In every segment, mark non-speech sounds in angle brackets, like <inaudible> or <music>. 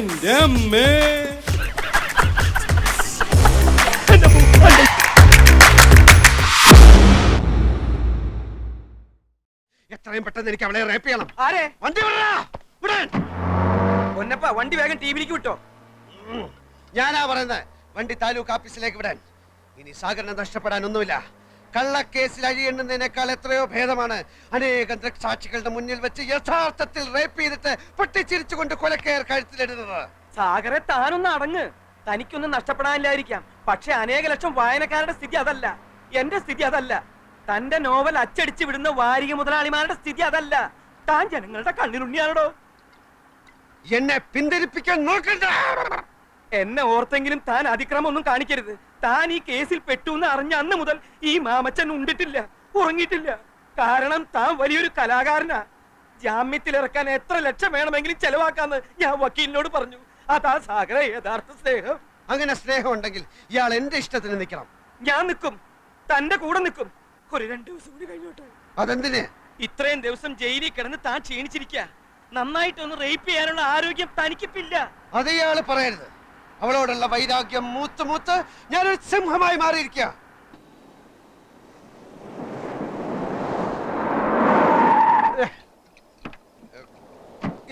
എന്റെ അമ്മേ എത്രയും പെട്ടെന്ന് എനിക്ക് അവളെ റേപ്പ് ചെയ്യണം. ആരെ? വണ്ടി. പൊന്നപ്പ വണ്ടി വേഗം ടി വിയിലേക്ക് വിട്ടോ. ഞാനാ പറയുന്നത് വണ്ടി താലൂക്ക് ഓഫീസിലേക്ക് വിടാൻ. ഇനി സാഗരനെ നഷ്ടപ്പെടാൻ ഒന്നുമില്ല കള്ളക്കേസിൽ അഴിയേണ്ടുന്നതിനേക്കാൾ എത്രയോ ഭേദമാണ്. അനേകം ദൃക്സാക്ഷികളുടെ മുന്നിൽ വെച്ച് യഥാർത്ഥത്തിൽ റേപ്പ് ചെയ്തിട്ട് പൊട്ടിച്ചിരിച്ചുകൊണ്ട് കൊലക്കയർ കഴുത്തിലിടുന്നത്. സാഗരെ താനൊന്ന് അടങ്ങ്. തനിക്കൊന്നും നഷ്ടപ്പെടാനില്ലായിരിക്കാം. പക്ഷെ അനേക ലക്ഷം വായനക്കാരുടെ സ്ഥിതി അതല്ല. എന്റെ സ്ഥിതി അതല്ല. തന്റെ നോവൽ അച്ചടിച്ചു വിടുന്ന വാരിക മുതലാളിമാരുടെ സ്ഥിതി അതല്ല. താൻ ജനങ്ങളുടെ കണ്ണിലുണ്ണിയാണോ എന്നെ പിന്തിരിപ്പിക്കാൻ നോക്കണ്ട. എന്നെ ഓർത്തെങ്കിലും താൻ അതിക്രമം ഒന്നും കാണിക്കരുത്. താൻ ഈ കേസിൽ പെട്ടു എന്ന് അറിഞ്ഞ അന്ന് മുതൽ ഈ മാമച്ചൻ ഉണ്ടിട്ടില്ല ഉറങ്ങിയിട്ടില്ല. കാരണം താൻ വലിയൊരു കലാകാരനാ. ജാമ്യത്തിൽ ഇറക്കാൻ എത്ര ലക്ഷം വേണമെങ്കിലും ചെലവാക്കാന്ന് ഞാൻ വക്കീലിനോട് പറഞ്ഞു. അതാ സാഗര യഥാർത്ഥ സ്നേഹം. അങ്ങനെ സ്നേഹം ഉണ്ടെങ്കിൽ ഇയാൾ എന്റെ ഇഷ്ടത്തിന് നിൽക്കണം. ഞാൻ നിൽക്കും. തന്റെ കൂടെ നിൽക്കും. ഒരു രണ്ടു ദിവസം കൂടി കഴിഞ്ഞോട്ടെ. അതെന്തിന്? ഇത്രയും ദിവസം ജയിലിൽ കിടന്ന് താൻ ക്ഷീണിച്ചിരിക്കുക നന്നായിട്ടൊന്ന് റേപ്പ് ചെയ്യാനുള്ള ആരോഗ്യം തനിക്കിപ്പില്ല. അത് ഇയാൾ പറയരുത്. അവളോടുള്ള വൈരാഗ്യം മൂത്ത് മൂത്ത് ഞാനൊരു സിംഹമായി മാറിയിരിക്കുക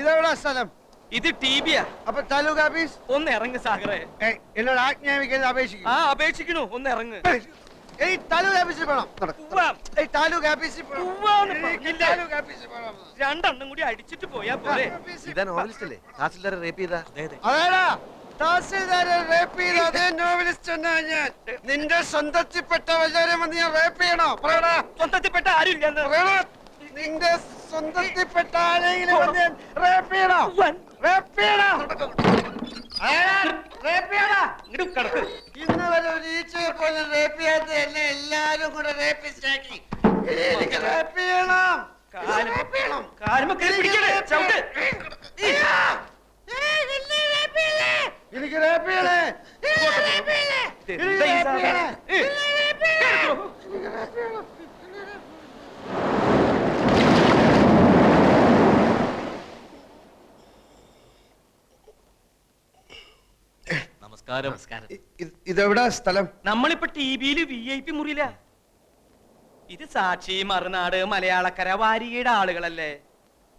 ഇതെവിടാ സ്ഥലം? ഇത് ടി ബിയാ അപ്പൊ താലൂക്ക് ഓഫീസ്? ഒന്ന് ഇറങ്ങ് സാഗറേ. എന്നോട് ആജ്ഞാപിക്കുന്നത് അപേക്ഷിക്കും ആ അപേക്ഷിക്കണു. ഒന്ന് ഇറങ്ങ്. ഏയ് താലൂക്ക് ഓഫീസിൽ പോണം. ഏയ് താലൂക്ക് ഓഫീസിൽ? താലൂക്ക് ഓഫീസിൽ പോണം. രണ്ടെണ്ണം കൂടി അടിച്ചിട്ട് പോയാ പോലെ ഇതാ നോവലിസ്റ്റ് അല്ലേ തഹസിൽദാരെ റേപ്പ് ചെയ്ത. അതേടാ തഹസിൽദാരെ റേപ്പ് ചെയ്ത നോവലിസ്റ്റ് എന്നാ ഞാൻ. നിന്റെ സ്വന്തത്തിൽപ്പെട്ട വല്ലവരും വന്ന് ഞാൻ റേപ്പ് ചെയ്യണോ? പറയടാ. സ്വന്തത്തിൽപ്പെട്ട ആരും നിന്റെ സ്വന്തത്തിൽപ്പെട്ട ആരെങ്കിലും വന്ന് ഞാൻ റേപ്പ് ചെയ്യണോ. റേപ്പ് ചെയ്യണോ ഇന്ന് വരെ ഒരു ഈച്ചയെ പോലെ റേപ്പ് ചെയ്യാത്ത എന്നെ എല്ലാരും കൂടെ റേപ്പ് ചെയ്യണം. റേപ്പ് ചെയ്യണം കയറി പിടിക്കണേ, ചവിട്ട്. എനിക്ക് റേപ്പ് ചെയ്യണേ എനിക്ക് റേപ്പ് ചെയ്യണേ എന്താ ഈ സാധനം? ഏ, കേറിക്കോ. നമസ്കാരം ഇ- ഇത് ഇതെവിടാ സ്ഥലം? നമ്മളിപ്പോ ടി വിയിൽ വി ഐ പി മുറിയില. ഇത് സാക്ഷി മറുനാട് മലയാളക്കര വാരികയുടെ ആളുകളല്ലേ?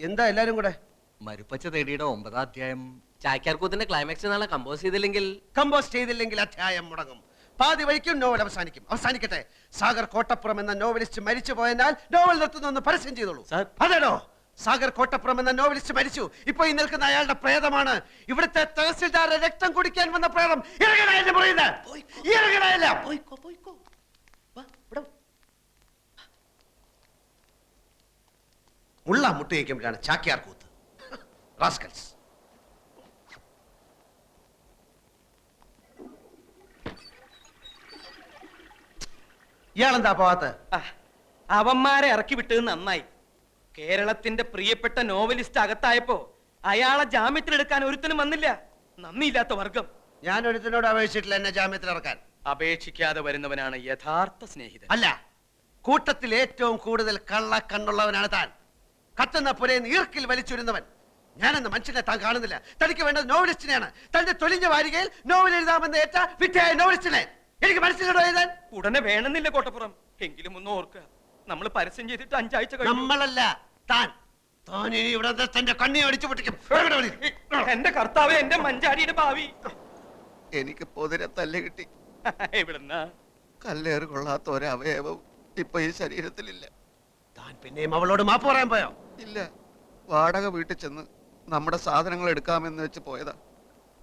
എന്താ എല്ലാരും കൂടെ? മരുപ്പച്ച തേടിയുടെ ഒമ്പതാം അധ്യായം. ചാക്യാർകൂത്തിന്റെ ക്ലൈമാക്സ് നാളെ കമ്പോസ് ചെയ്തില്ലെങ്കിൽ? കമ്പോസ് ചെയ്തില്ലെങ്കിൽ അധ്യായം മുടങ്ങും. പാതി വഴിക്കും നോവൽ അവസാനിക്കും. അവസാനിക്കട്ടെ. സാഗർ കോട്ടപ്പുറം എന്ന നോവലിസ്റ്റ് മരിച്ചു പോയതിനാൽ നോവൽ നിർത്തുന്നു പരസ്യം ചെയ്തോളൂ. അതേടോ? സാഗർ കോട്ടപ്പുറം എന്ന നോവലിസ്റ്റ് മരിച്ചു. ഇപ്പൊ ഈ നിൽക്കുന്ന അയാളുടെ പ്രേതമാണ്. ഇവിടുത്തെ തഹസിൽദാരെ രക്തം കുടിക്കാൻ വന്ന പ്രേതം. ഇറങ്ങണ എന്നെ പറയുന്നത് ഇറങ്ങണല്ല മുള്ള മുട്ടയിക്കുമ്പോഴാണ് ചാക്യാർ കൂത്ത്. റാസ്കൽസ്. ഇയാളെന്താ പോവാത്ത? അവന്മാരെ ഇറക്കി വിട്ടത് നന്നായി. കേരളത്തിന്റെ പ്രിയപ്പെട്ട നോവലിസ്റ്റ് അകത്തായപ്പോ അയാളെ ജാമ്യത്തിൽ എടുക്കാൻ ഒരുത്തനും വന്നില്ല. നന്ദിയില്ലാത്ത വർഗം. ഞാൻ ഒരുത്തിനോട് അപേക്ഷിച്ചിട്ടില്ല എന്നെ ജാമ്യത്തിൽ ഇറക്കാൻ. അപേക്ഷിക്കാതെ വരുന്നവനാണ് യഥാർത്ഥ സ്നേഹിതൻ. അല്ല കൂട്ടത്തിൽ ഏറ്റവും കൂടുതൽ കള്ള കണ്ണുള്ളവനാണ് താൻ. കത്തുന്ന പുരയിൽ ഈർക്കിൽ വലിച്ചുരുന്നവൻ ഞാനെന്ന മനുഷ്യനെ താൻ കാണുന്നില്ല. തനിക്ക് വേണ്ടത് നോവലിസ്റ്റിനെയാണ്. തന്റെ തൊലിഞ്ഞ വാരികയിൽ നോവൽ എഴുതാമെന്ന് ഏറ്റ വിറ്റയായ നോവലിസ്റ്റിനെ. എനിക്ക് മനസ്സിലോ എഴുതാൻ ഉടനെ വേണമെന്നില്ല കോട്ടപ്പുറം. എങ്കിലും ഒന്ന് ഓർക്കുക. നമ്മൾ പരസ്യം ചെയ്തിട്ട് അഞ്ചാഴ്ച നമ്മളല്ല. താൻ. താൻ ഇനി ഇവിടെ നിന്ന് തന്റെ കണ്ണി അടിച്ചു പൊട്ടിക്കും. ഇവിടെ വിളി. എന്റെ കർത്താവ് എന്റെ മഞ്ചാടിയുടെ ഭാവി. എനിക്ക് പൊതിരെ തല്ല് കിട്ടി. എവിടുന്നാ? കല്ലേറ് കൊള്ളാത്ത ഒരവയവവും ഇപ്പൊ ഈ ശരീരത്തിലില്ല. താൻ പിന്നെയും അവളോട് മാപ്പ് പറയാൻ പോയോ? ഇല്ല. വാടക വീട്ടിൽ ചെന്ന് നമ്മുടെ സാധനങ്ങൾ എടുക്കാമെന്ന് വെച്ച് പോയതാ.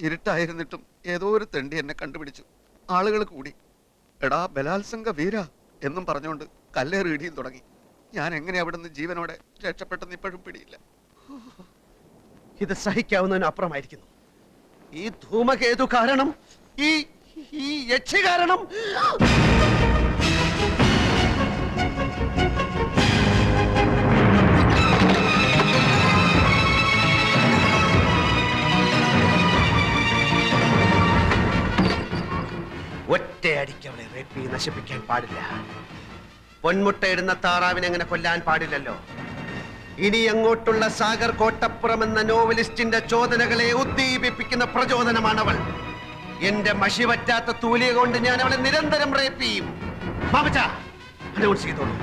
ഇരുട്ടായിരുന്നിട്ടും ഏതോ ഒരു തെണ്ടി എന്നെ കണ്ടുപിടിച്ചു. ആളുകൾ കൂടി. എടാ ബലാത്സംഗ വീര എന്നും പറഞ്ഞുകൊണ്ട് കല്ലേറ് ഇടിയും തുടങ്ങി. ഞാൻ എങ്ങനെ അവിടുന്ന് ജീവനോടെ രക്ഷപ്പെട്ടെന്ന് ഇപ്പോഴും പിടിയില്ല. ഇത് സഹിക്കാവുന്നതിന് അപ്പുറമായിരിക്കുന്നു. ഈ ധൂമകേതു കാരണം ഈ ഈ യക്ഷി കാരണം. ഒറ്റയടിക്ക് അവളെ ചെയ്ത് നശിപ്പിക്കാൻ പാടില്ല. പൊന്മുട്ടയിടുന്ന താറാവിനെ അങ്ങനെ കൊല്ലാൻ പാടില്ലല്ലോ. ഇനി അങ്ങോട്ടുള്ള സാഗർ കോട്ടപ്പുറം എന്ന നോവലിസ്റ്റിന്റെ ചോദനകളെ ഉദ്ദീപിപ്പിക്കുന്ന പ്രചോദനമാണ് അവൾ എന്റെ മഷി പറ്റാത്ത തൂലിക കൊണ്ട് ഞാൻ അവളെ നിരന്തരം റേപ്പ് ചെയ്യും. ചെയ്തോളൂ.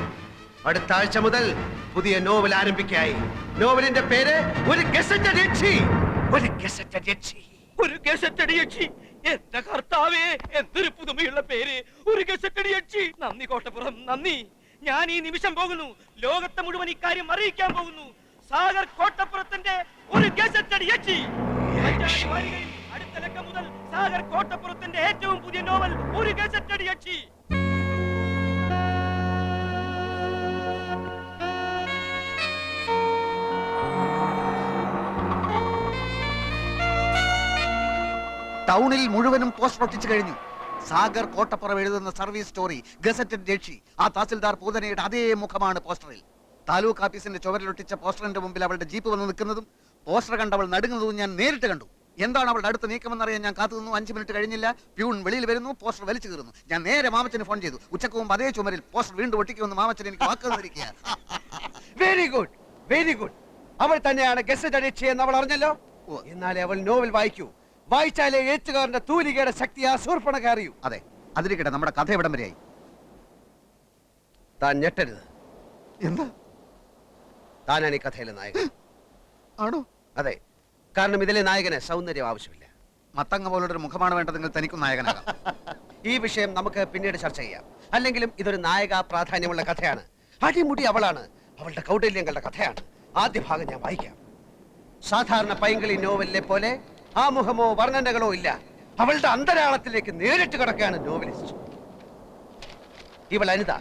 അടുത്ത ആഴ്ച മുതൽ പുതിയ നോവൽ ആരംഭിക്കായി. നോവലിന്റെ പേര് ഒരു ഗസറ്റ് ഒരു ഗസറ്റ് ഒരു ഗസറ്റ് എന്റെ കർത്താവേ എന്തൊരു പുതുമയുള്ള പേര്. ഒരു ഗസറ്റടി യക്ഷി നന്ദി കോട്ടപ്പുറം നന്ദി. ഞാൻ ഈ നിമിഷം പോകുന്നു. ലോകത്തെ മുഴുവൻ ഇക്കാര്യം അറിയിക്കാൻ പോകുന്നു. സാഗർ കോട്ടപ്പുറത്തിന്റെ ഒരു ഗസറ്റടി യക്ഷി അടുത്ത ലക്കം മുതൽ സാഗർ കോട്ടപ്പുറത്തിന്റെ ഏറ്റവും പുതിയ നോവൽ ഒരു ഗസറ്റടി യക്ഷി ടൗണിൽ മുഴുവനും പോസ്റ്റർ ഒട്ടിച്ചു കഴിഞ്ഞു. സാഗർ കോട്ടപ്പുറം എഴുതുന്ന സർവീസ് സ്റ്റോറി ഗസറ്റഡ് രക്ഷി ആ തഹസിൽദാർ പൂതനയുടെ അതേ മുഖമാണ് പോസ്റ്ററിൽ. താലൂക്ക് ഓഫീസിന്റെ ചുവരിലൊട്ടിച്ച പോസ്റ്ററിന്റെ മുമ്പിൽ അവളുടെ ജീപ്പ് വന്ന് നിൽക്കുന്നതും പോസ്റ്റർ കണ്ടവൾ നടുങ്ങുന്നതും ഞാൻ നേരിട്ട് കണ്ടു. എന്താണ് അവളുടെ അടുത്ത നീക്കമെന്നറിയാൻ ഞാൻ കാത്തു നിന്നു? അഞ്ച് മിനിറ്റ് കഴിഞ്ഞില്ല. പ്യൂൺ വെളിയിൽ വരുന്നു പോസ്റ്റർ വലിച്ചു കീറുന്നു. ഞാൻ നേരെ മാമച്ചന് ഫോൺ ചെയ്തു. ഉച്ചയ്ക്ക് മുമ്പ് അതേ ചുമരിൽ പോസ്റ്റർ വീണ്ടും ഒട്ടിക്കുമെന്ന് മാമച്ചൻ എനിക്ക് വാക്ക് തന്നിരിക്കുക വെരി ഗുഡ് വെരി ഗുഡ് അവൾ തന്നെയാണ് ഗസറ്റ് അടിച്ചെന്ന് അവൾ അറിഞ്ഞല്ലോ. എന്നാലേ അവൾ നോവൽ വായിക്കൂ. വായിച്ചാലേ എഴുത്തുകാരന്റെ തൂലികയുടെ ശക്തി ആ സൂർപ്പണക അറിയൂ അതെ അതിരിക്കട്ടെ നമ്മുടെ കഥ എവിടം വരെയായി? താൻ ഞെട്ടരുത്. എന്താ? താനാണ് ഈ കഥയിലെ നായകൻ. ആണോ? അതെ കാരണം ഇതിലെ നായകന് സൗന്ദര്യം ആവശ്യമില്ല. മത്തങ്ങ പോലുള്ള ഒരു മുഖമാണ് വേണ്ടതെങ്കിൽ തനിക്കും നായകനാകാം. <laughs> ഈ വിഷയം നമുക്ക് പിന്നീട് ചർച്ച ചെയ്യാം. അല്ലെങ്കിലും ഇതൊരു നായക പ്രാധാന്യമുള്ള കഥയാണ്. അടിമുടി അവളാണ്. അവളുടെ കൗടല്യങ്ങളുടെ കഥയാണ്. ആദ്യ ഭാഗം ഞാൻ വായിക്കാം. സാധാരണ പൈങ്കിളി നോവലിലെ പോലെ ആമുഖമോ വർണനകളോ ഇല്ല. അവളുടെ അന്തരാളത്തിലേക്ക് നേരിട്ട് കിടക്കുകയാണ് നോവലിസ്റ്റ്. ഇവൾ അനിത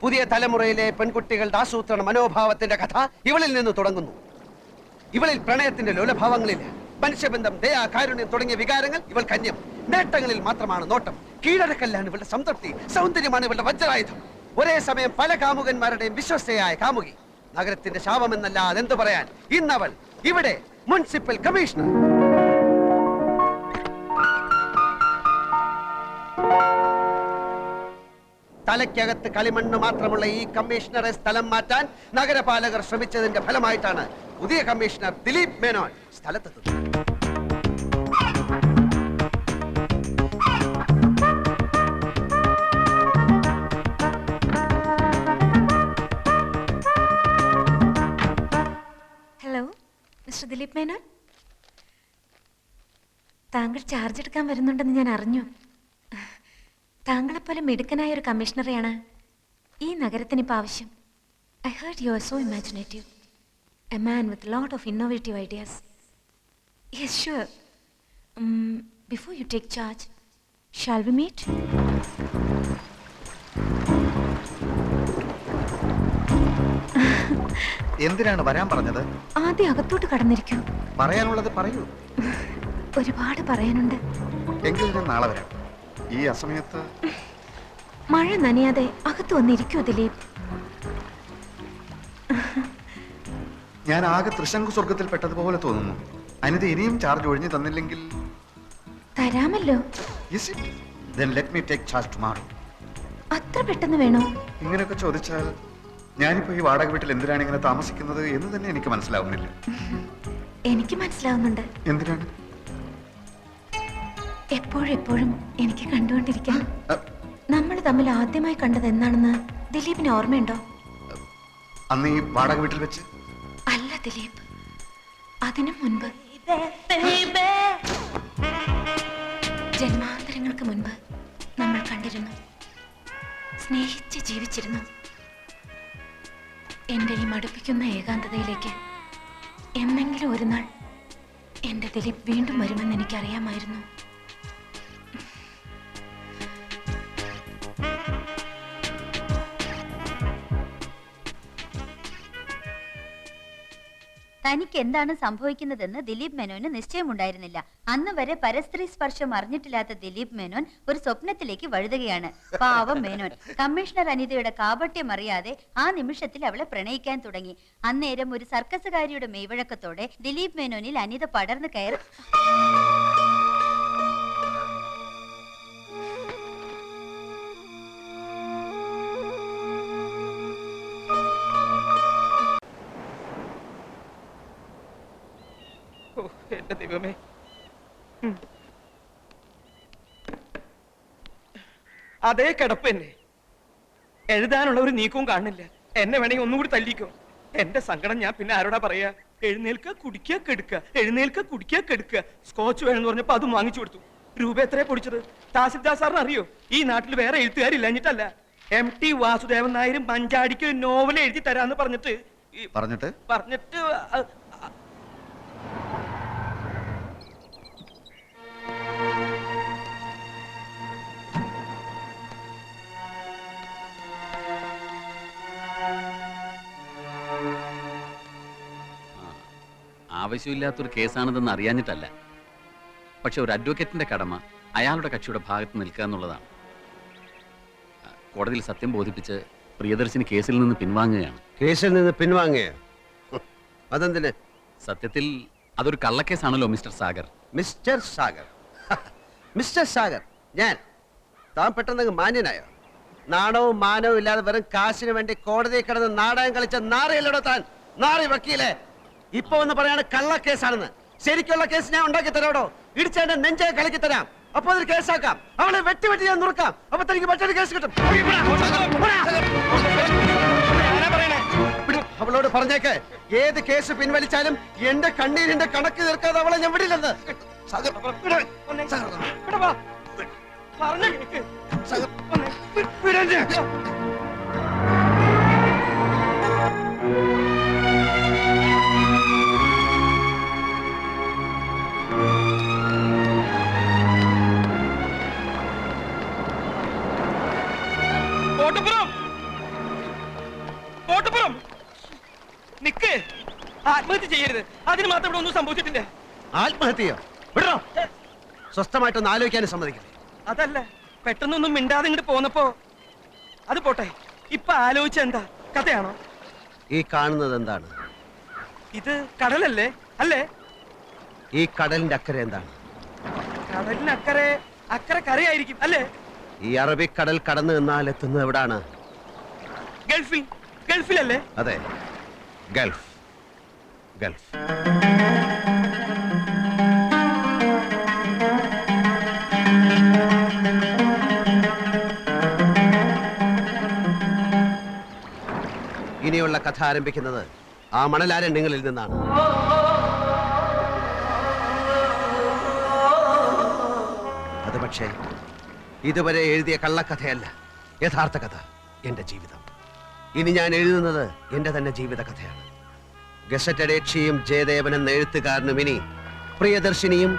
പുതിയ തലമുറയിലെ പെൺകുട്ടികളുടെ ആസൂത്രണ മനോഭാവത്തിന്റെ കഥ ഇവളിൽ നിന്ന് തുടങ്ങുന്നു. ഇവളിൽ പ്രണയത്തിന്റെ ലോലഭാവങ്ങളിൽ മനുഷ്യബന്ധം ദയാ കാരുണ്യം തുടങ്ങിയ വികാരങ്ങൾ ഇവൾ കന്യം. നേട്ടങ്ങളിൽ മാത്രമാണ് നോട്ടം. കീഴടക്കല്ലാണ് ഇവളുടെ സംതൃപ്തി. സൗന്ദര്യമാണ് ഇവളുടെ വജ്രായുധം. ഒരേ സമയം പല കാമുകന്മാരുടെയും വിശ്വസ്തയായ കാമുകി. നഗരത്തിന്റെ ശാപമെന്നല്ല അതെന്തു പറയാൻ? ഇന്നവൾ ഇവിടെ മുനിസിപ്പൽ കമ്മീഷണർ. തലയ്ക്കകത്ത് കളിമണ്ണ് മാത്രമുള്ള ഈ കമ്മീഷണറെ സ്ഥലം മാറ്റാൻ നഗരപാലകർ ശ്രമിച്ചതിന്റെ ഫലമായിട്ടാണ് പുതിയ കമ്മീഷണർ ദിലീപ് മേനോൻ സ്ഥലത്തെത്തുന്നത്. ഹലോ മിസ്റ്റർ ദിലീപ് മേനോൻ താങ്കൾ ചാർജ് എടുക്കാൻ വരുന്നുണ്ടെന്ന് ഞാൻ അറിഞ്ഞു. താങ്കളെപ്പോലെ മിടുക്കനായ ഒരു കമ്മീഷണറെയാണ് ഈ നഗരത്തിന് ഇപ്പോൾ ആവശ്യം I heard you are so imaginative a man with lot of innovative ideas yes sure before you take charge shall we meet എന്തിനാണ് വരാൻ പറഞ്ഞത്? ആദ്യം അകത്തോട്ട് കടന്നിരിക്കൂ. പറയാനുള്ളത് പറയൂ. <laughs> ഒരുപാട് പറയാനുണ്ട്. എങ്കിൽ ഞാൻ നാളെ വരാം. ഈ അസമയത്ത്? മഴ നനയാതെ അകത്ത് വന്നിരിക്കൂ ദിലീപ്? ഞാൻ ആകെ തൃശങ്കു സ്വർഗത്തിൽ പെട്ടതുപോലെ തോന്നുന്നു. അനിത ഇനിയും ചാർജ് ഒഴിഞ്ഞു തന്നില്ലെങ്കിൽ? തരാമല്ലോ. Take charge tomorrow. അത്ര പെട്ടെന്ന് വേണോ? ഇങ്ങനെയൊക്കെ ചോദിച്ചാൽ ഞാനിപ്പോ ഈ വാടക വീട്ടിൽ എന്തിനാണ് ഇങ്ങനെ താമസിക്കുന്നത് എന്ന് തന്നെ എനിക്ക് മനസ്സിലാവുന്നില്ല. എനിക്ക് മനസ്സിലാവുന്നുണ്ട്. എന്തിനാണ്? എപ്പോഴും എപ്പോഴും എനിക്ക് കണ്ടുകൊണ്ടിരിക്കാം നമ്മൾ തമ്മിൽ ആദ്യമായി കണ്ടത് എന്നാണെന്ന് ദിലീപിന് ഓർമ്മയുണ്ടോ? അന്ന് ഈ വാടക വീട്ടിൽ വെച്ച്? അല്ല ദിലീപ്. അതിനു മുൻപ്. ജന്മാന്തരങ്ങൾക്ക് മുൻപ് നമ്മൾ കണ്ടിരുന്നു. സ്നേഹിച്ച് ജീവിച്ചിരുന്നു. എന്റെ ഈ മടുപ്പിക്കുന്ന ഏകാന്തതയിലേക്ക് എന്നെങ്കിലും ഒരു നാൾ എന്റെ ദിലീപ് വീണ്ടും വരുമെന്ന് എനിക്കറിയാമായിരുന്നു. തനിക്ക് എന്താണ് സംഭവിക്കുന്നതെന്ന് ദിലീപ് മേനോന് നിശ്ചയമുണ്ടായിരുന്നില്ല. അന്ന് വരെ പരസ്ത്രീ സ്പർശം അറിഞ്ഞിട്ടില്ലാത്ത ദിലീപ് മേനോൻ ഒരു സ്വപ്നത്തിലേക്ക് വഴുതുകയാണ്. പാവം മേനോൻ. കമ്മീഷണർ അനിതയുടെ കാപട്യം അറിയാതെ ആ നിമിഷത്തിൽ അവളെ പ്രണയിക്കാൻ തുടങ്ങി. അന്നേരം ഒരു സർക്കസുകാരിയുടെ മെയ്വഴക്കത്തോടെ ദിലീപ് മേനോനിൽ അനിത പടർന്നു കയറി. ദൈവമേ. ഉം. അതേ കിടപ്പ് തന്നെ എഴുതാനുള്ള ഒരു നീക്കവും കാണുന്നില്ല. എന്നെ വേണമെങ്കിൽ ഒന്നുകൂടി തല്ലിക്കോ. എന്റെ സങ്കടം ഞാൻ പിന്നെ ആരോടാ പറയാ? എഴുന്നേൽക്ക കുടിക്കുക കെടുക്കുക എഴുന്നേൽക്ക കുടിക്കുക കെടുക്കുക സ്കോച്ച് വേണമെന്ന് പറഞ്ഞപ്പോ അതും വാങ്ങിച്ചു കൊടുത്തു. രൂപ എത്രയാ പൊടിച്ചത്? തഹസിൽദാർ സാറിന് അറിയോ? ഈ നാട്ടിൽ വേറെ എഴുത്തുകാരില്ലഞ്ഞിട്ടല്ല. എം ടി വാസുദേവൻ നായരും മഞ്ചാടിക്ക് നോവൽ എഴുതി തരാന്ന് പറഞ്ഞിട്ട് പറഞ്ഞിട്ട്? പറഞ്ഞിട്ട് ആവശ്യമില്ലാത്തൊരു കേസാണിതെന്ന് അറിയാഞ്ഞിട്ടല്ല. പക്ഷെ ഒരു അഡ്വക്കേറ്റിന്റെ കടമ അയാളുടെ കക്ഷിയുടെ ഭാഗത്ത് നിൽക്കുക എന്നുള്ളതാണ്. കോടതിയിൽ സത്യം ബോധിപ്പിച്ച് പ്രിയദർശിനി കേസിൽ നിന്ന് പിൻവാങ്ങുകയാണ്. കേസിൽ നിന്ന് പിൻവാങ്ങുക അതെന്തിന്? സത്യത്തിൽ അതൊരു കള്ളക്കേസാണല്ലോ mister Sagar. Mister Sagar. Mister Sagar ഞാൻ. താൻ പെട്ടെന്ന് മാന്യനായോ? നാണവും മാനവും ഇല്ലാതെ വെറും കാശിന് വേണ്ടി കോടതിയിൽ കിടന്ന് നാടകം കളിച്ച നാറിയല്ലോ താൻ? നാറി വക്കീലേ. ഇപ്പൊ വന്ന് പറയാണ് കള്ള കേസാണെന്ന് ശരിക്കുള്ള കേസ് ഞാൻ ഉണ്ടാക്കി തരാടോ ഇടിച്ചതിന്റെ നെഞ്ചെ കളിക്കി തരാം. അപ്പൊ അതൊരു കേസാക്കാം. അവളെ വെട്ടി വെട്ടി ഞാൻ നുറുക്കാം. അപ്പൊ തനിക്ക് മറ്റൊരു കേസ് കിട്ടും. അവളോട് പറഞ്ഞേക്ക്. ഏത് കേസ് പിൻവലിച്ചാലും എന്റെ കണ്ണീരിന്റെ കണക്ക് തീർക്കാതെ അവളെ ഞാൻ വിടില്ലെന്ന്. പറഞ്ഞ കോട്ടപ്പുറം കോട്ടപ്പുറം നിക്ക്. ആത്മഹത്യ ചെയ്യരുത്. അതിന് മാത്രം ഇവിടെ ഒന്നും സംഭവിച്ചിട്ടില്ല. ആത്മഹത്യയോ? വിടറോ. സ്വസ്ഥമായിട്ടൊന്ന് ആലോചിക്കാനും സമ്മതിക്കില്ല? അതല്ല. പെട്ടെന്നൊന്നും മിണ്ടാതെ ഇങ്ങോട്ട് പോന്നപ്പോ അത് പോട്ടെ. ഇപ്പൊ ആലോചിച്ച എന്താ? കഥയാണോ? ഈ കാണുന്നത് എന്താണ്? ഇത് കടലല്ലേ? അല്ലേ? ഈ കടലിന്റെ അക്കരെ എന്താണ്? കടലിന്റെ അക്കരെ അക്കരെ കരയായിരിക്കും. അല്ലേ? ഈ അറബിക്കടൽ കടന്നു നിന്നാൽ എത്തുന്നത് എവിടാണ്? ഗൾഫിൽ. ഗൾഫിലല്ലേ? അതെ. ഗൾഫ്. ഗൾഫ്. ഇനിയുള്ള കഥ ആരംഭിക്കുന്നത് ആ മണലാരണ്യങ്ങളിൽ നിന്നാണ്. അത് പക്ഷേ ഇതുവരെ എഴുതിയ കള്ളക്കഥയല്ല യഥാർത്ഥ കഥ എന്റെ ജീവിതം. ഇനി ഞാൻ എഴുതുന്നത് എന്റെ തന്നെ ജീവിത കഥയാണ് ഗസറ്റഡേക്ഷിയും ജയദേവൻ എന്ന എഴുത്തുകാരനും ഇനി പ്രിയദർശിനിയും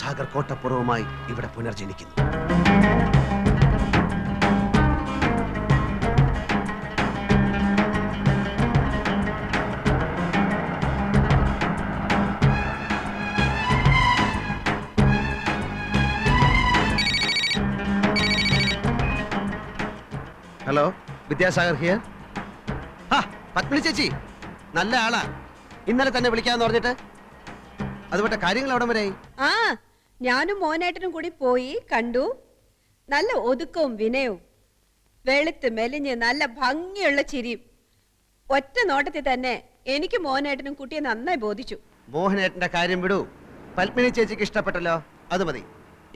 സാഗർ കോട്ടപ്പുറവുമായി ഇവിടെ പുനർജനിക്കുന്നു. ഹലോ വിദ്യാസാഗർ ഹിയർ ആ പത്മിനി ചേച്ചി. നല്ല ആളാ. ഇന്നലെ തന്നെ വിളിക്കാന്ന് പറഞ്ഞിട്ട്. അതുപോലെ കാര്യങ്ങൾ അവിടെ വരെ? ആ ഞാനും മോനേട്ടനും കൂടി പോയി കണ്ടു. നല്ല ഒതുക്കവും വിനയവും. വെളുത്ത് മെലിഞ്ഞ് നല്ല ഭംഗിയുള്ള ചിരിയും. ഒറ്റ നോട്ടത്തിൽ തന്നെ എനിക്ക് മോഹനേട്ടനും കുട്ടിയെ നന്നായി ബോധിച്ചു. മോഹനേട്ടന്റെ കാര്യം വിടൂ. പത്മിനി ചേച്ചിക്ക് ഇഷ്ടപ്പെട്ടല്ലോ അത് മതി.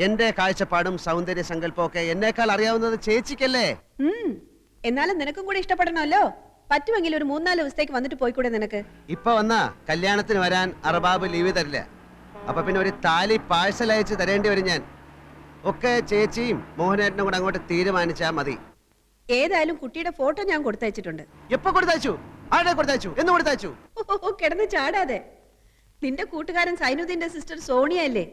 എന്റെ കാഴ്ചപ്പാടും സൗന്ദര്യ സങ്കല്പമൊക്കെ എന്നേക്കാൾ അറിയാവുന്നത് ചേച്ചിക്കല്ലേ? എന്നാലും നിനക്കും കൂടി ഇഷ്ടപ്പെടണമല്ലോ? പറ്റുമെങ്കിൽ ഒരു മൂന്നാൽ ദിവസത്തേക്ക് വന്നിട്ട് പോയിക്കൂടെ നിനക്ക്? ഇപ്പൊ വന്നാ കല്യാണത്തിന് വരാൻ അറബാബ് ലീവ് തരില്ല. അപ്പൊ പിന്നെ ഒരു താലി പാഴ്സൽ അയച്ച് തരേണ്ടി വരും ഞാൻ. ഒക്കെ ചേച്ചിയും മോഹനേട്ടനും കൂടെ അങ്ങോട്ട് തീരുമാനിച്ചാ മതി. ഏതായാലും കുട്ടിയുടെ ഫോട്ടോ ഞാൻ കൊടുത്തയച്ചിട്ടുണ്ട്. എപ്പോ കൊടുത്തയച്ചു? ആരുടെ കൊടുത്തയച്ചു? എന്ന് കൊടുത്തയച്ചു? ഓ കിടന്ന് ചാടാതെ. നിന്റെ കൂട്ടുകാരൻ സൈനുദ്ദീന്റെ സിസ്റ്റർ സോണിയ അല്ലേ?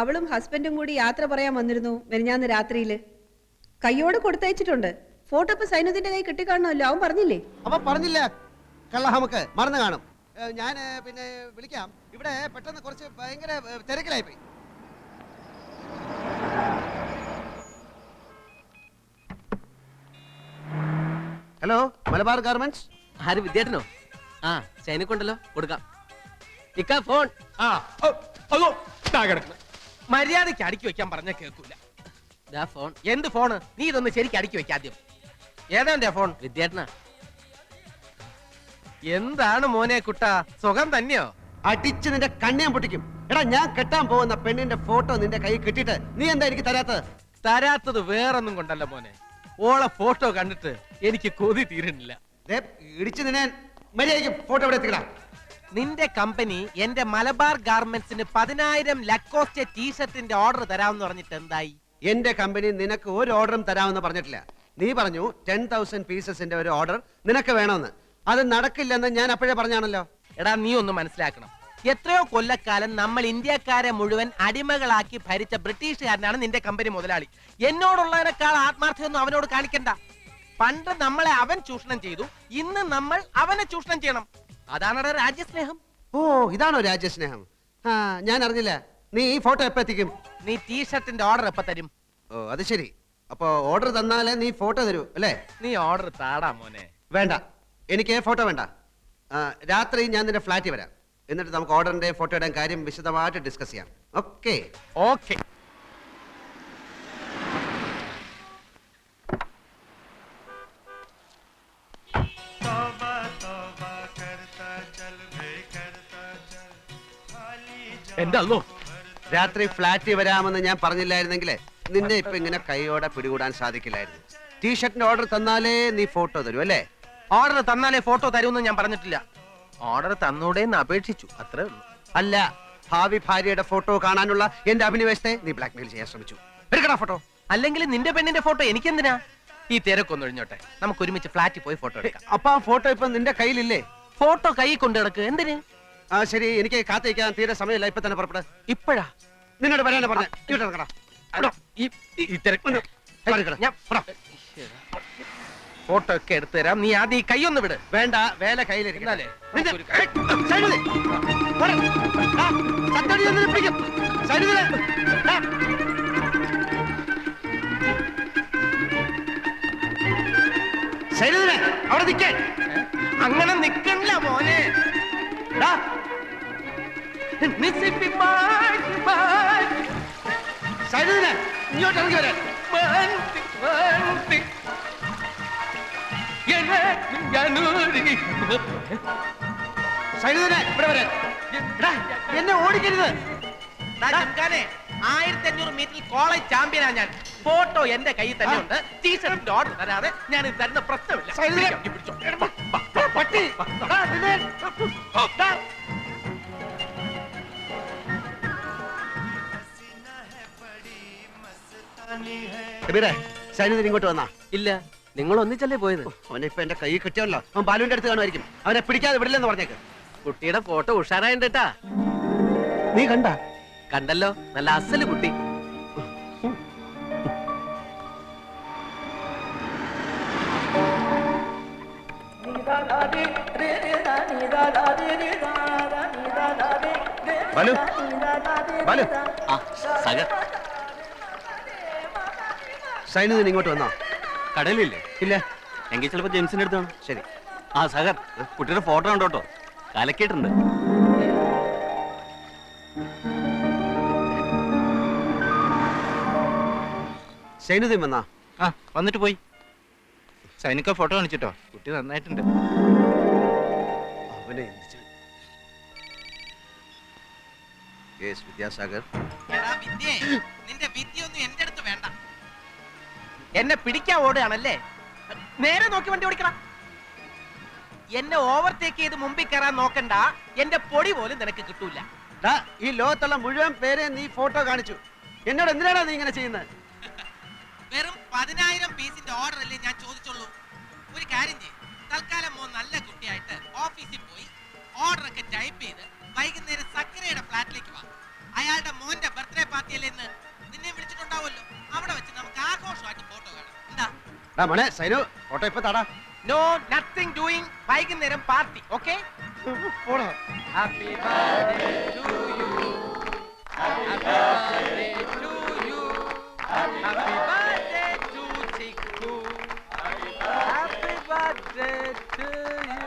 അവളും ഹസ്ബൻഡും കൂടി യാത്ര പറയാൻ വന്നിരുന്നു മെനിഞ്ഞാന്ന് രാത്രിയിൽ. കയ്യോട് കൊടുത്തയച്ചിട്ടുണ്ട്. ഫോട്ടോ ഇപ്പൊ സൈനുദ്ദീന്റെ കൈ കിട്ടിക്കാണല്ലോ അവൻ പറഞ്ഞില്ലേ? അവൻ പറഞ്ഞില്ല. കള്ളഹമക്ക് മറന്നു കാണും. ഞാൻ പിന്നെ വിളിക്കാം. ഇവിടെ പെട്ടെന്ന് കുറച്ച് ഭയങ്കര തിരക്കിലായി പോയി ഹലോ മലബാർ ഗാർമെന്റ്സ്? ആര് വിദ്യാർത്ഥനോ ആ ചൈനക്കുണ്ടല്ലോ കൊടുക്കാം. ഇക്ക ഫോൺ. ആ അതോ മര്യാദയ്ക്ക് അടുക്കി വെക്കാൻ പറഞ്ഞ കേൾക്കൂല. ഫോൺ. എന്ത് ഫോണ്? നീ ഇതൊന്ന് ശരിക്കും അടുക്കി വെക്ക ആദ്യം ഏതാ എന്റെ ഫോൺ വിദ്യാർത്ഥന. എന്താണ് മോനെ കുട്ട? സുഖം തന്നെയോ? അടിച്ച് നിന്റെ കണ്ണിയാൻ പൊട്ടിക്കും. എടാ ഞാൻ കെട്ടാൻ പോകുന്ന പെണ്ണിന്റെ ഫോട്ടോ നിന്റെ കൈ കിട്ടിട്ട് നീ എന്താ എനിക്ക് തരാത്തത്? തരാത്തത് വേറൊന്നും കൊണ്ടല്ല മോനെ. ഓളെ ഫോട്ടോ കണ്ടിട്ട് എനിക്ക് കൊതി തീരുന്നില്ല. ദേ, ഇടിച്ച് നിന്നെ മര്യാദയ്ക്ക് ഫോട്ടോ ഇവിടെ എത്തിക്കടാ. നിന്റെ കമ്പനി എന്റെ മലബാർ ഗാർമെന്റ്സിന് പതിനായിരം ലക്കോസ്റ്റ് ടീഷർട്ടിന്റെ ഓർഡർ തരാമെന്ന് പറഞ്ഞിട്ട് എന്തായി? എന്റെ കമ്പനി നിനക്ക് ഒരു ഓർഡറും തരാമെന്ന് പറഞ്ഞിട്ടില്ല. നീ പറഞ്ഞു ടെൻ തൗസൻഡ് പീസസിന്റെ ഒരു ഓർഡർ നിനക്ക് വേണമെന്ന്. അത് നടക്കില്ലെന്ന് ഞാൻ അപ്പോഴേ പറഞ്ഞാണല്ലോ. എടാ നീ ഒന്ന് മനസ്സിലാക്കണം. എത്രയോ കൊല്ലക്കാലം നമ്മൾ ഇന്ത്യക്കാരെ മുഴുവൻ അടിമകളാക്കി ഭരിച്ച ബ്രിട്ടീഷുകാരനാണ് നിന്റെ കമ്പനി മുതലാളി. എന്നോടുള്ളതിനേക്കാൾ ആത്മാർത്ഥ്യമൊന്നും അവനോട് കാണിക്കണ്ട. പണ്ട് നമ്മളെ അവൻ ചൂഷണം ചെയ്തു ഇന്ന് നമ്മൾ അവനെ ചൂഷണം ചെയ്യണം. അതാണ് രാജ്യസ്നേഹം. ഓ ഇതാണോ രാജ്യസ്നേഹം? ആ ഞാൻ അറിഞ്ഞില്ല. നീ ഈ ഫോട്ടോ എപ്പോ എത്തിക്കും? നീ ടീഷർട്ടിന്റെ ഓർഡർ എപ്പ തരും? ഓ അത് ശരി. അപ്പോ ഓർഡർ തന്നാലേ നീ ഫോട്ടോ തരൂ അല്ലേ? നീ ഓർഡർ താടാ മോനെ. വേണ്ട. എനിക്ക് ഫോട്ടോ വേണ്ട. ആ, രാത്രി ഞാൻ നിന്റെ ഫ്ലാറ്റിൽ വരാം. എന്നിട്ട് നമുക്ക് ഓർഡറിന്റെ ഫോട്ടോയുടെ കാര്യം വിശദമായിട്ട് ഡിസ്കസ് ചെയ്യാം. ഓക്കെ ഓക്കെ എന്റെ അല്ലോ രാത്രി ഫ്ലാറ്റിൽ വരാമെന്ന് ഞാൻ പറഞ്ഞില്ലായിരുന്നെങ്കിൽ നിന്നെ ഇപ്പൊ ഇങ്ങനെ കൈയോടെ പിടികൂടാൻ സാധിക്കില്ലായിരുന്നു. ടീഷർട്ടിന്റെ ഓർഡർ തന്നാലേ നീ ഫോട്ടോ തരൂ അല്ലേ? ഓർഡർ തന്നാലേ ഫോട്ടോ തരുമെന്ന് ഞാൻ പറഞ്ഞിട്ടില്ല. ഓർഡർ തന്നൂടെ എന്ന് അപേക്ഷിച്ചു അത്രേ ഉള്ളൂ. അല്ല ഭാവി ഭാര്യയുടെ ഫോട്ടോ കാണാനുള്ള എന്റെ അഭിനിവേശത്തെ നീ ബ്ലാക്ക് മെയിൽ ചെയ്യാൻ ശ്രമിച്ചു. എടുക്കടാ ഫോട്ടോ അല്ലെങ്കിൽ നിന്റെ പെണ്ണിന്റെ ഫോട്ടോ എനിക്കെന്തിനാ? ഈ തിരക്കൊന്ന് ഒഴിഞ്ഞോട്ടെ നമുക്ക് ഒരുമിച്ച് ഫ്ലാറ്റിൽ പോയി ഫോട്ടോ എടുക്കാം. അപ്പൊ ആ ഫോട്ടോ ഇപ്പൊ നിന്റെ കയ്യിലില്ലേ? ഫോട്ടോ കൈ കൊണ്ട് കിടക്ക് എന്തിന്? ആ ശരി എനിക്ക് കാത്തിരിക്കാൻ തീരെ സമയമില്ല ഇപ്പൊ തന്നെ പുറപ്പെടാ. ഇപ്പോഴാ? നിന്നോട് പറയാനാ പറഞ്ഞ. ഫോട്ടോ ഒക്കെ എടുത്തു തരാം. നീ ആദ്യം ഈ കൈ ഒന്ന് വിട്. വേണ്ട വേല കയ്യിലിരിക്കും എന്നാലേ, നിന്റെ- നമുക്കൊരു ഏയ്, സൈനുദേ. പോരെ. ആ, സത്തടി ഒന്നിനെ പിടിക്കും. സൈനുദേ. ആ. അവിടെ നിൽക്കാൻ അങ്ങനെ നിക്കണില്ല മോനെ. ഡാ, ഇങ്ങോട്ട് ഇറങ്ങി വരാൻ എന്നെ ഇവിടെ വരാൻ ഓടിക്കരുത് ആയിരത്തി അഞ്ഞൂറ് മീറ്ററിൽ കോളേജ് ചാമ്പ്യനാ ഞാൻ. ഫോട്ടോ എന്റെ കയ്യിൽ തന്നെ ഉണ്ട്. ടീഷർട്ടിന്റെ ഓർഡർ തരാതെ ഞാൻ ഇത് തരുന്ന പ്രശ്നമില്ല. കബീറേ, ഇങ്ങോട്ട് വന്നാ? ഇല്ല നിങ്ങൾ ഒന്നിച്ചല്ലേ പോയത്? അവനെ ഇപ്പൊ എന്റെ കൈ കിട്ടിയല്ലോ. അവൻ ബാലുവിന്റെ അടുത്ത് കാണുമായിരിക്കും. അവനെ പിടിക്കാതെ വിടില്ലെന്ന് പറഞ്ഞേക്ക്. കുട്ടിയുടെ ഫോട്ടോ ഉഷാറായിട്ടാ നീ കണ്ട? കണ്ടല്ലോ നല്ല അസൽ കുട്ടി. ബാലു ബാലു. ആ സഗർ സൈനുദ്ദീൻ ഇങ്ങോട്ട് വന്നോ? കടലില്ലേ ഇല്ല. എങ്കിൽ ചിലപ്പോ ജെയിംസിന്റെ അടുത്താണ്. ശരി. ആ സഹർ കുട്ടിയുടെ ഫോട്ടോ ഉണ്ടോ കേട്ടോ. കലക്കിയിട്ടുണ്ട്. സൈനുദ്ദീൻ വന്നാ? ആ വന്നിട്ട് പോയി. സൈനിക ഫോട്ടോ കാണിച്ചിട്ടോ? കുട്ടി നന്നായിട്ടുണ്ട്. അവനെ വിദ്യാസാഗർ. എന്നെ പിടിക്കാൻ ഓടുകയാണല്ലേ? നേരെ നോക്കി വണ്ടി ഓടിക്കണം എന്നെ ഓവർടേക്ക് ചെയ്ത് മുമ്പിൽ കയറാൻ നോക്കണ്ട. എന്റെ പൊടി പോലും നിനക്ക് കിട്ടൂല. ഈ ലോകത്തുള്ള മുഴുവൻ പേരെ നീ ഫോട്ടോ കാണിച്ചു. എന്നോട് എന്തിനാണ് നീ ഇങ്ങനെ ചെയ്യുന്നത് വെറും പതിനായിരം പീസിന്റെ ഓർഡർ അല്ലേ ഞാൻ ചോദിച്ചുള്ളൂ. ഒരു കാര്യം ചെയ്യും. തൽക്കാലം മോൻ നല്ല കുട്ടിയായിട്ട് ഓഫീസിൽ പോയി ഓർഡർ ഒക്കെ ടൈപ്പ് ചെയ്ത് വൈകുന്നേരം സക്കരയുടെ ഫ്ലാറ്റിലേക്ക് വാ. അയാളുടെ മോന്റെ ബർത്ത്ഡേ പാർട്ടിയല്ലേ ഇന്ന്? നിന്നെ വിളിച്ചിട്ടുണ്ടാവുമല്ലോ. അവിടെ വെച്ച് ഡാ മോനെ സൈനു ഫോട്ടോ ഇപ്പൊ താടാ. നോ നത്തിങ് ഡൂയിങ് വൈകുന്നേരം പാർട്ടി ഓക്കെ? പോടാ happy birthday to you happy birthday to you happy birthday to Chikku happy birthday to you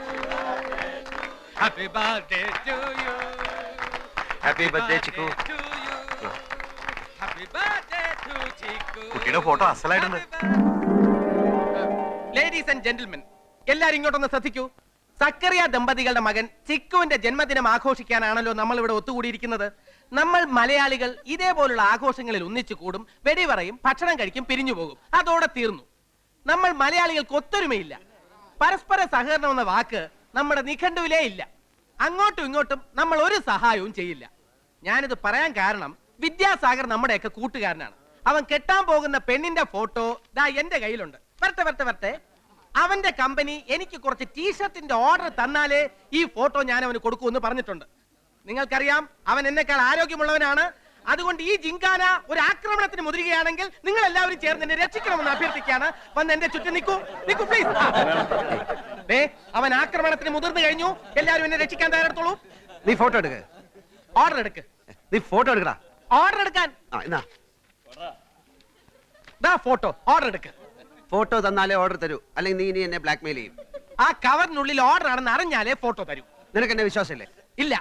happy birthday to you happy birthday Chikku കുട്ടിയുടെ ഫോട്ടോ അസലായിട്ടുണ്ട്. ലേഡീസ് ആൻഡ് ജെന്റിൽമെൻ എല്ലാരും ഇങ്ങോട്ടൊന്ന് ശ്രദ്ധിക്കൂ. സക്കറിയ ദമ്പതികളുടെ മകൻ ചിക്കുവിന്റെ ജന്മദിനം ആഘോഷിക്കാനാണല്ലോ നമ്മൾ ഇവിടെ ഒത്തുകൂടിയിരിക്കുന്നത്. നമ്മൾ മലയാളികൾ ഇതേപോലുള്ള ആഘോഷങ്ങളിൽ ഒന്നിച്ചു കൂടും വെടിവറയും ഭക്ഷണം കഴിക്കും പിരിഞ്ഞു പോകും. അതോടെ തീർന്നു. നമ്മൾ മലയാളികൾക്ക് ഒത്തൊരുമയില്ല. പരസ്പര സഹകരണം എന്ന വാക്ക് നമ്മുടെ നിഘണ്ടുവിലേ ഇല്ല. അങ്ങോട്ടും ഇങ്ങോട്ടും നമ്മൾ ഒരു സഹായവും ചെയ്യില്ല. ഞാനിത് പറയാൻ കാരണം വിദ്യാസാഗർ നമ്മുടെയൊക്കെ കൂട്ടുകാരനാണ്. അവൻ കെട്ടാൻ പോകുന്ന പെണ്ണിന്റെ ഫോട്ടോ ദാ എന്റെ കയ്യിലുണ്ട്. വരട്ടെ വരട്ടെ വരട്ടെ. അവന്റെ കമ്പനി എനിക്ക് കുറച്ച് ടീഷർട്ടിന്റെ ഓർഡർ തന്നാലേ ഈ ഫോട്ടോ ഞാൻ അവന് കൊടുക്കുമെന്ന് പറഞ്ഞിട്ടുണ്ട്. നിങ്ങൾക്കറിയാം അവൻ എന്നെക്കാൾ ആരോഗ്യമുള്ളവനാണ്. അതുകൊണ്ട് ഈ ജിങ്കാന ഒരു ആക്രമണത്തിന് മുതിരുകയാണെങ്കിൽ നിങ്ങൾ എല്ലാവരും ചേർന്ന് എന്നെ രക്ഷിക്കണമെന്ന് അഭ്യർത്ഥിക്കുകയാണ്. വന്ന് എന്റെ ചുറ്റും നിൽക്കൂ. നിൽക്കൂ പ്ലീസ് ദേ, അവൻ ആക്രമണത്തിന് മുതിർന്നു കഴിഞ്ഞു. എല്ലാവരും എന്നെ രക്ഷിക്കാൻ തയ്യാറെടുത്തോളൂ. നീ ഫോട്ടോ എടുക്ക്. ഓർഡർ എടുക്ക്. നീ ഫോട്ടോ എടുക്കടാ. ഓർഡർ എടുക്കാൻ. ഫോട്ടോ ഓർഡർ എടുക്ക്. ഫോട്ടോ തന്നാലേ ഓർഡർ തരൂ. അല്ലെങ്കിൽ നീ ഇനി എന്നെ ബ്ലാക്ക്മെയിൽ ചെയ്യും. ആ കവറിനുള്ളിൽ ഓർഡർ ആണെന്ന് അറിഞ്ഞാലേ ഫോട്ടോ തരൂ. നിനക്ക് എന്നെ വിശ്വാസമില്ലേ? ഇല്ല.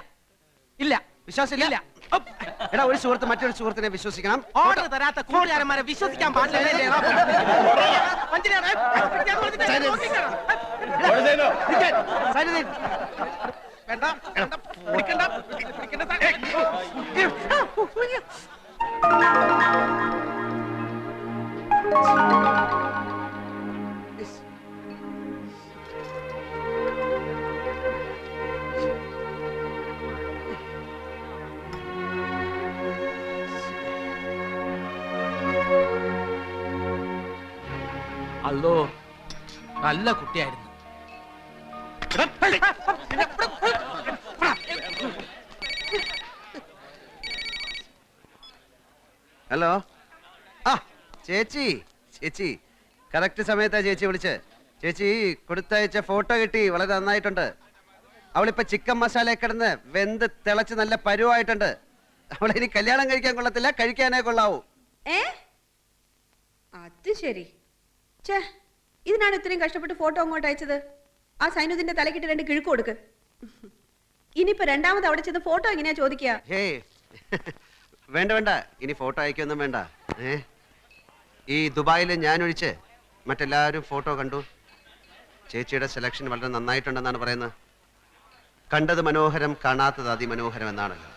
ഇല്ല. വിശ്വാസമില്ല? ഇല്ല. എടാ ഒരു സുഹൃത്ത് മറ്റൊരു സുഹൃത്തിനെ വിശ്വസിക്കണം. ഓർഡർ തരാത്ത കൂട്ടുകാരന്മാരെ വിശ്വസിക്കാൻ പാടില്ല. വേണ്ട അല്ലോ നല്ല കുട്ടിയായിരുന്നു. ഹലോ ആ ചേച്ചി. ചേച്ചി. കറക്റ്റ് സമയത്താ ചേച്ചി വിളിച്ച്. ചേച്ചി കൊടുത്തയച്ച ഫോട്ടോ കിട്ടി. വളരെ നന്നായിട്ടുണ്ട്. അവളിപ്പോ ചിക്കൻ മസാല കിടന്ന് വെന്ത് തിളച്ച് നല്ല പരുവായിട്ടുണ്ട്. അവളെ ഇനി കല്യാണം കഴിക്കാൻ കൊള്ളത്തില്ല കഴിക്കാനേ കൊള്ളാവൂ. ഏ? അത് ശരി. ഛേ ഇതിനാണ് ഇത്രയും കഷ്ടപ്പെട്ട് ഫോട്ടോ അങ്ങോട്ട് അയച്ചത്. ആ സൈനുദിന്റെ തലക്കിട്ട് രണ്ട് കിഴുക്ക് കൊടുക്ക്. ഇനിയിപ്പോ രണ്ടാമത് അവിടെ ചെന്ന് ഫോട്ടോ എങ്ങനെയാ ചോദിക്കുക? വേണ്ട വേണ്ട. ഇനി ഫോട്ടോ അയക്കൊന്നും വേണ്ട. ഏ? ഈ ദുബായിൽ ഞാൻ ഒഴിച്ച് മറ്റെല്ലാവരും ഫോട്ടോ കണ്ടു. ചേച്ചിയുടെ സെലക്ഷൻ വളരെ നന്നായിട്ടുണ്ടെന്നാണ് പറയുന്നത്. കണ്ടത് മനോഹരം കാണാത്തത് അതിമനോഹരം എന്നാണല്ലോ.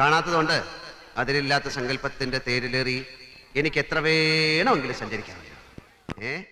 കാണാത്തതുകൊണ്ട് അതിലില്ലാത്ത സങ്കല്പത്തിന്റെ തേരിലേറി എനിക്ക് എത്ര വേണമെങ്കിലും സഞ്ചരിക്കാം ഏ?